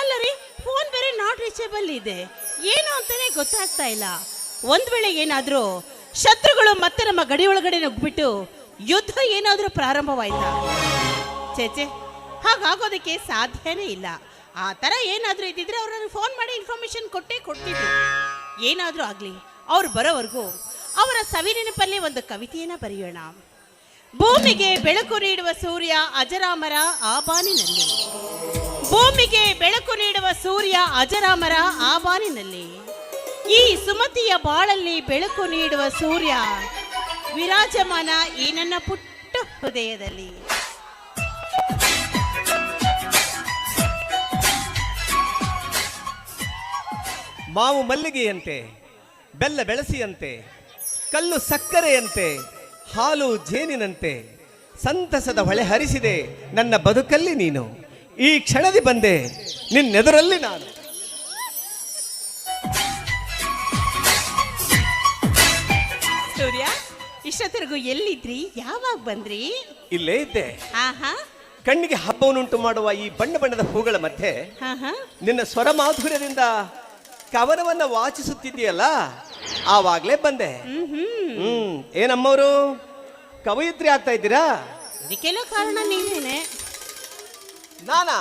ಅಲ್ಲ? ರೀ ಫೋನ್ ಬೇರೆ ನಾಟ್ ರೀಚೇಬಲ್ ಇದೆ. ಏನು ಅಂತಾನೆ ಗೊತ್ತಾಗ್ತಾ ಇಲ್ಲ. ಒಂದ್ ವೇಳೆ ಏನಾದ್ರೂ ಶತ್ರುಗಳು ಮತ್ತೆ ನಮ್ಮ ಗಡಿ ಒಳಗಡೆ ನುಗ್ಬಿಟ್ಟು ಯುದ್ಧ ಏನಾದ್ರೂ ಪ್ರಾರಂಭವಾಯ್ತಾ? ಚೇಚೆ ಹಾಗಾಗೋದಕ್ಕೆ ಸಾಧ್ಯನೇ ಇಲ್ಲ. ಆ ತರ ಏನಾದ್ರೂ ಇದ್ದಿದ್ರೆ ಅವ್ರನ್ನ ಫೋನ್ ಮಾಡಿ ಇನ್ಫಾರ್ಮೇಶನ್ ಕೊಟ್ಟೇ ಕೊಡ್ತಿದ್ರು. ಏನಾದ್ರೂ ಆಗ್ಲಿ, ಅವ್ರು ಬರೋವರೆಗೂ ಅವರ ಸವಿ ನೆನಪಲ್ಲಿ ಒಂದು ಕವಿತೆಯನ್ನ ಬರೆಯೋಣ. ಭೂಮಿಗೆ ಬೆಳಕು ನೀಡುವ ಸೂರ್ಯ ಅಜರಾಮರ ಆಬಾನಿನಲ್ಲಿ ಬಾನಿನಲ್ಲಿ. ಭೂಮಿಗೆ ಬೆಳಕು ನೀಡುವ ಸೂರ್ಯ ಅಜರಾಮರ ಆಬಾನಿನಲ್ಲಿ ಈ ಸುಮತಿಯ ಬಾಳಲ್ಲಿ ಬೆಳಕು ನೀಡುವ ಸೂರ್ಯ ವಿರಾಜಮಾನ ಈ ನನ್ನ ಪುಟ್ಟ ಹೃದಯದಲ್ಲಿ. ಮಾವು ಮಲ್ಲಿಗೆಯಂತೆ, ಬೆಲ್ಲ ಬೆಳಸಿಯಂತೆ, ಕಲ್ಲು ಸಕ್ಕರೆಯಂತೆ, ಹಾಲು ಜೇನಿನಂತೆ, ಸಂತಸದ ಹೊಳೆ ಹರಿಸಿದೆ ನನ್ನ ಬದುಕಲ್ಲಿ ನೀನು. ಈ ಕ್ಷಣದಿ ಬಂದೆ ನಿನ್ನೆದುರಲ್ಲಿ ನಾನು. ಸೂರ್ಯ ಇಷ್ಟೊತ್ತರೆಗೂ ಎಲ್ಲಿದ್ರಿ? ಯಾವಾಗ ಬಂದ್ರಿ? ಇಲ್ಲೇ ಇದ್ದೆ. ಕಣ್ಣಿಗೆ ಹಬ್ಬವನ್ನುಂಟು ಮಾಡುವ ಈ ಬಣ್ಣ ಬಣ್ಣದ ಹೂಗಳ ಮಧ್ಯೆ ನಿನ್ನ ಸ್ವರ ಮಾಧುರ್ಯದಿಂದ ಕವನವನ್ನ ವಾಚಿಸುತ್ತಿದ್ದೀಯಲ್ಲ ಆವಾಗ್ಲೇ ಬಂದೆ. ಹ್ಮ್ ಏನಮ್ಮವರು? ಕವಯಿತ್ರಿ ಆಗ್ತಾ ಇದ್ದೀರಾ? ಇದಕ್ಕೆಲ್ಲ ಕಾರಣ ನೀವೇನೆ. ನಾನಾ?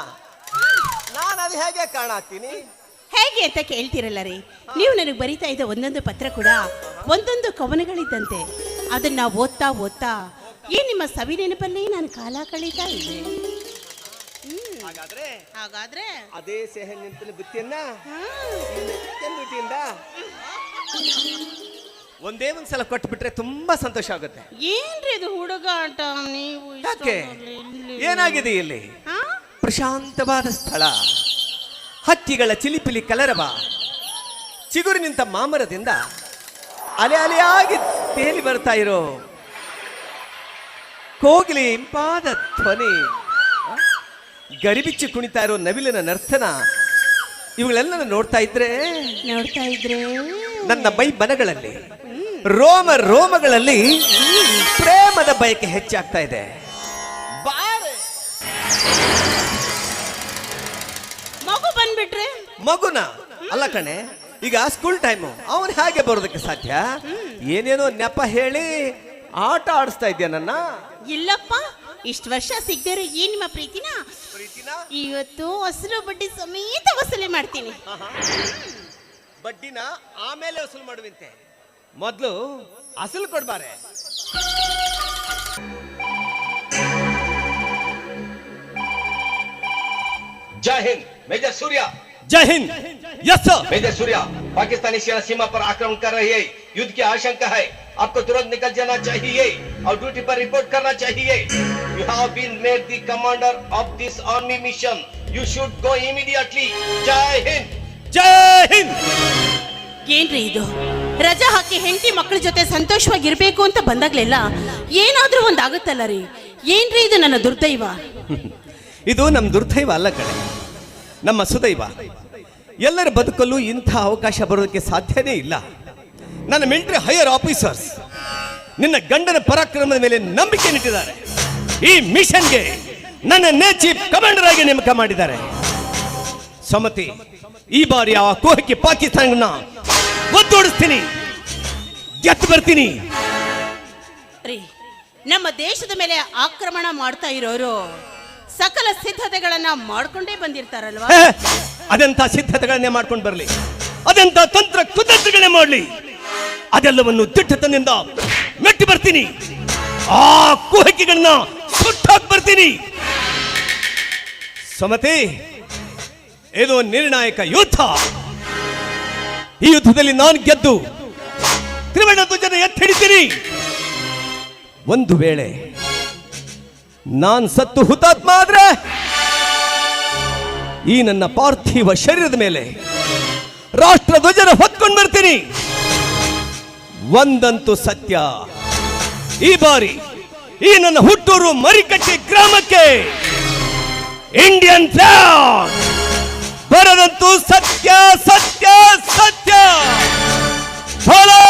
ನಾನು ಅದು ಹೇಗೆ ಕಾರಣ ಆಗ್ತೀನಿ ಹೇಗೆ ಅಂತ ಕೇಳ್ತಿರಲ್ಲ ರೀ. ನೀವು ನನಗೆ ಬರಿತಾ ಇದ್ದ ಒಂದೊಂದು ಪತ್ರ ಕೂಡ ಒಂದೊಂದು ಕವನಗಳಿದ್ದಂತೆ. ಅದನ್ನ ಓದ್ತಾ ಓದ್ತಾ ಈ ನಿಮ್ಮ ಸವಿ ನೆನಪಲ್ಲಿ ನಾನು ಕಾಲ ಕಳೀತಾ ಇದ್ದೆ. ಹಾಗಾದ್ರೆ ಹಾಗಾದ್ರೆ? ಅದೇ ಸೇಹ ನಿಂತಿನ ಬುತ್ತಿಯನ್ನ ಒಂದೇ ಒಂದ್ಸಲ ಕೊಟ್ಟು ಬಿಟ್ರೆ ತುಂಬಾ ಸಂತೋಷ ಆಗುತ್ತೆ. ಏನ್ರಿ ಇದು ಹುಡುಗಾಟ? ನೀವು ಯಾಕೆ? ಇಷ್ಟೊಂದು ಇಲ್ಲಿ- ಏನಾಗಿದೆ ಇಲ್ಲಿ? ಹಾ? ಪ್ರಶಾಂತವಾದ ಸ್ಥಳ. ಹಕ್ಕಿಗಳ ಚಿಲಿಪಿಲಿ ಕಲರವ. ಚಿಗುರು ನಿಂತ ಮಾಮರದಿಂದ ಅಲೆ ಅಲೆಯಾಗಿ ತೇಲಿ ಬರ್ತಾ ಇರೋ. ಕೋಗಿಲೆ ಇಂಪಾದ ಧ್ವನಿ? ಗರಿಬಿಚ್ಚಿ ಕುಣಿತಾ ಇರೋ ನವಿಲಿನ ನರ್ತನ. ಇವುಗಳೆಲ್ಲ ನೋಡ್ತಾ ಇದ್ರೆ ನೋಡ್ತಾ ಇದ್ರೆ. ನನ್ನ ಮೈ ಬನಗಳಲ್ಲಿ ರೋಮ ರೋಮಗಳಲ್ಲಿ ಪ್ರೇಮದ ಬಯಕೆ ಹೆಚ್ಚಾಗ್ತಾ ಇದೆ. ಬಾರೆ. ಮಗುನ. ಅಲ್ಲ ಕಣೆ ಈಗ ಸ್ಕೂಲ್ ಟೈಮು ಅವನು ಹೇಗೆ ಬರೋದಕ್ಕೆ ಸಾಧ್ಯ? ಏನೇನೋ ನೆಪ ಹೇಳಿ ಆಟ ಆಡಿಸ್ತಾ ಇದ್ಯಾ ನನ್ನ? ಇಲ್ಲಪ್ಪ ಇಷ್ಟು ವರ್ಷ ಸಿಗ್ದಿರೋ ಏನ್ ನಿಮ್ಮ ಪ್ರೀತಿನ? ಇವತ್ತು ಹಸಿರು ಬಡ್ಡಿ ಸಮೇತ ವಸೂಲಿ ಮಾಡ್ತೀನಿ. ಬಡ್ಡಿನ ಆಮೇಲೆ ವಸೂಲು ಮಾಡುವಂತೆ. ಮೊದಲು ಅಸಲು ಕೊಡ್ಬಾರೆ Jai major Surya. सूर्या ಜೈ ಹಿಂದ್ ಎಸ್ मेजर सूर्या पाकिस्तानी सेना सीमा पर आक्रमण कर रही है युद्ध की आशंका है आपको तुरंत निकल जाना चाहिए और ड्यूटी पर रिपोर्ट करना चाहिए you have been made the commander of this army mission you should go immediately Jai Hind Jai Hind ಏನ್ರಿ ಇದು ರಜಾ ಹಾಕಿ ಹೆಂಡತಿ ಮಕ್ಕಳ ಜೊತೆ ಸಂತೋಷವಾಗಿರ್ಬೇಕು ಅಂತ ಬಂದಾಗ್ಲೆಲ್ಲ ಏನಾದ್ರೂ ಒಂದ್ ಆಗುತ್ತಲ್ಲ ರೀ ಏನ್ರಿ ಇದು ನನ್ನ ದುರ್ದೈವ ಇದು ನಮ್ಮ ದುರ್ದೈವ ಅಲ್ಲ ಕಣೆ ನಮ್ಮ ಸುದೈವ. ಎಲ್ಲರ ಬದುಕಲ್ಲೂ ಇಂಥ ಅವಕಾಶ ಬರೋದಕ್ಕೆ ಸಾಧ್ಯನೇ ಇಲ್ಲ. ನನ್ನ ಮಿಲಿಟರಿ ಹೈಯರ್ ಆಫೀಸರ್ಸ್ ನಿನ್ನ ಗಂಡನ ಪರಾಕ್ರಮದ ಮೇಲೆ ನಂಬಿಕೆ ನಿಟ್ಟಿದ್ದಾರೆ ಈ ಮಿಷನ್ಗೆ ನನ್ನ ಚೀಫ್ ಕಮಾಂಡರ್ ಆಗಿ ನೇಮಕ ಮಾಡಿದ್ದಾರೆ. ಸಮತಿ, ಈ ಬಾರಿ ಆ ಕೋಹಕ್ಕೆ ಪಾಕಿಸ್ತಾನ ಒತ್ತೋಡಿಸ್ತೀನಿ ಗೆದ್ದು ಬರ್ತೀನಿ. ನಮ್ಮ ದೇಶದ ಮೇಲೆ ಆಕ್ರಮಣ ಮಾಡ್ತಾ ಇರೋರು ಸಕಲ ಸಿದ್ಧತೆಗಳನ್ನ ಮಾಡ್ಕೊಂಡೇ ಬಂದಿರ್ತಾರಲ್ವಾ? ಅದೆಂತ ಸಿದ್ಧತೆಗಳನ್ನೇ ಮಾಡ್ಕೊಂಡು ಬರಲಿ. ಅದೆಂತ ತಂತ್ರ ಕುತಂತ್ರಗಳನ್ನೇ ಮಾಡಲಿ. ಅದೆಲ್ಲವನ್ನು ದಿಟ್ಟತನದಿಂದ ಮೆಟ್ಟಿ ಬರ್ತೀನಿ. ಆ ಕುಹಕಿಗಳನ್ನ ಸುಟ್ಟಾಕ್ ಬರ್ತೀನಿ. ಸಮತೆ, ಇದು ನಿರ್ಣಾಯಕ ಯುದ್ಧ. ಈ ಯುದ್ಧದಲ್ಲಿ ನಾನು ಗೆದ್ದು ತ್ರಿವರ್ಣ ಧ್ವಜನ ಎತ್ತಿ ಹಿಡಿತೀನಿ. ಒಂದು ವೇಳೆ ನಾನ್ ಸತ್ತು ಹುತಾತ್ಮ ಆದ್ರೆ ಈ ನನ್ನ ಪಾರ್ಥಿವ ಶರೀರದ ಮೇಲೆ ರಾಷ್ಟ್ರ ಧ್ವಜನ ಹೊತ್ಕೊಂಡು ಬರ್ತೀನಿ. ಒಂದಂತೂ ಸತ್ಯ. ಈ ಬಾರಿ ಈ ನನ್ನ ಹುಟ್ಟೂರು ಮರಿಕಟ್ಟಿ ಗ್ರಾಮಕ್ಕೆ ಇಂಡಿಯನ್ ಫ್ಲಾಗ್ ಬರದಂತೂ ಸತ್ಯ ಸತ್ಯ ಸತ್ಯ. ಭಲೋ